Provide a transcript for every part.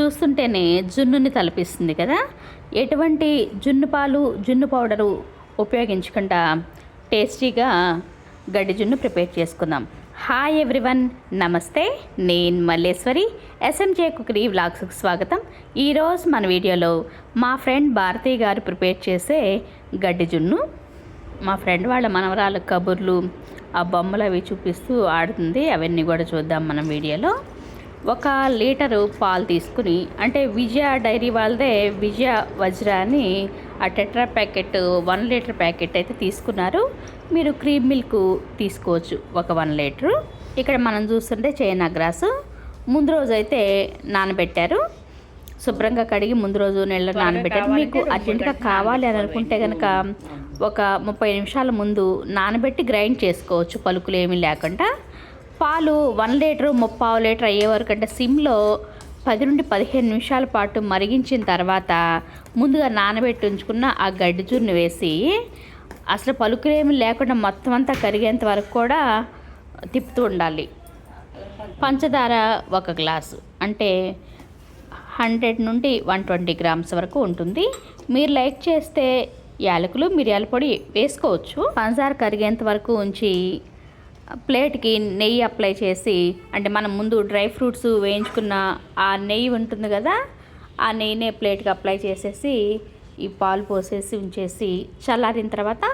చూస్తుంటేనే జున్నుని తలపిస్తుంది కదా? ఎటువంటి జున్ను పాలు జున్ను పౌడరు ఉపయోగించకుండా టేస్టీగా గడ్డి జున్ను ప్రిపేర్ చేసుకుందాం. హాయ్ ఎవ్రీవన్ నమస్తే. నేను మల్లేశ్వరి ఎస్ఎంజే కుకరీ వ్లాగ్స్కి స్వాగతం. ఈరోజు మన వీడియోలో మా ఫ్రెండ్ భారతి గారు ప్రిపేర్ చేసే గడ్డి జున్ను. మా ఫ్రెండ్ వాళ్ళ మనవరాల కబుర్లు ఆ బొమ్మలు అవి చూపిస్తూ ఆడుతుంది. అవన్నీ కూడా చూద్దాం మనం వీడియోలో. ఒక లీటరు పాలు తీసుకుని అంటే విజయ డైరీ వాళ్ళదే విజయ వజ్ర అని ఆ tetra packet one litre packet అయితే తీసుకున్నారు. మీరు క్రీమ్ మిల్క్ తీసుకోవచ్చు ఒక వన్ లీటరు. ఇక్కడ మనం చూస్తుంటే చైనా గ్రాసు. ముందు రోజు అయితే నానబెట్టారు. శుభ్రంగా కడిగి ముందు రోజు నెలలో నానబెట్టారు. మీకు అర్జెంటుగా కావాలి అని అనుకుంటే కనుక ఒక ముప్పై నిమిషాల ముందు నానబెట్టి గ్రైండ్ చేసుకోవచ్చు. పలుకులు ఏమీ లేకుండా. పాలు వన్ లీటర్ ముప్పావు లీటర్ అయ్యే వరకు అంటే సిమ్లో పది నుండి పదిహేను నిమిషాల పాటు మరిగించిన తర్వాత ముందుగా నానబెట్టి ఉంచుకున్న ఆ గడ్డి జున్ను వేసి అసలు పలుకులేమి లేకుండా మొత్తం అంతా కరిగేంత వరకు కూడా తిప్పుతూ ఉండాలి. పంచదార ఒక గ్లాసు అంటే హండ్రెడ్ నుండి వన్ ట్వంటీ గ్రామ్స్ వరకు ఉంటుంది. మీరు లైక్ చేస్తే యాలకులు మిరియాల పొడి వేసుకోవచ్చు. పంచదార కరిగేంత వరకు ఉంచి ప్లేట్కి నెయ్యి అప్లై చేసి అంటే మనం ముందు డ్రై ఫ్రూట్స్ వేయించుకున్న ఆ నెయ్యి ఉంటుంది కదా ఆ నెయ్యినే ప్లేట్కి అప్లై చేసేసి ఈ పాలు పోసేసి ఉంచేసి చల్లారిన తర్వాత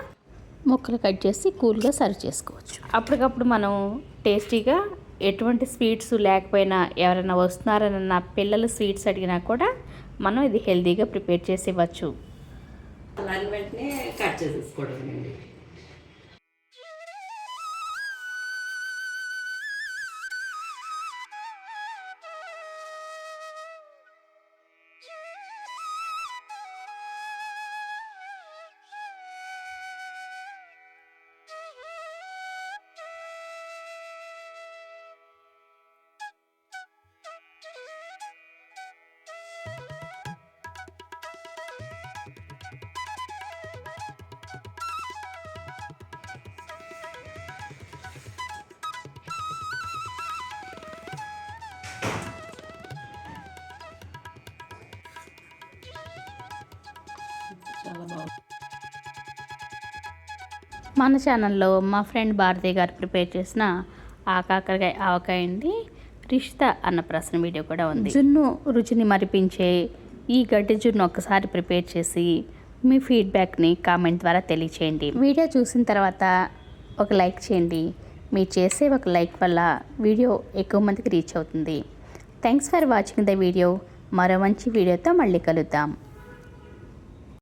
ముక్కలు కట్ చేసి కూల్గా సర్వ్ చేసుకోవచ్చు. అప్పటికప్పుడు మనం టేస్టీగా ఎటువంటి స్వీట్స్ లేకపోయినా ఎవరైనా వస్తున్నారని పిల్లలు స్వీట్స్ అడిగినా కూడా మనం ఇది హెల్తీగా ప్రిపేర్ చేసి ఇవ్వచ్చు. వెంటనే కట్ చేసేసుకోవడం మన ఛానల్లో మా ఫ్రెండ్ భారతి గారు ప్రిపేర్ చేసిన ఆ కాకరకాయ ఆవకాయ అండి. రిష్తా అన్న ప్రశ్న వీడియో కూడా ఉంది. జున్ను రుచిని మరిపించే ఈ గడ్డి జున్ను ఒక్కసారి ప్రిపేర్ చేసి మీ ఫీడ్బ్యాక్ని కామెంట్ ద్వారా తెలియచేయండి. వీడియో చూసిన తర్వాత ఒక లైక్ చేయండి. మీరు చేసే ఒక లైక్ వల్ల వీడియో ఎక్కువ మందికి రీచ్ అవుతుంది. Thanks for watching the video. మరో మంచి వీడియోతో మళ్ళీ కలుద్దాం.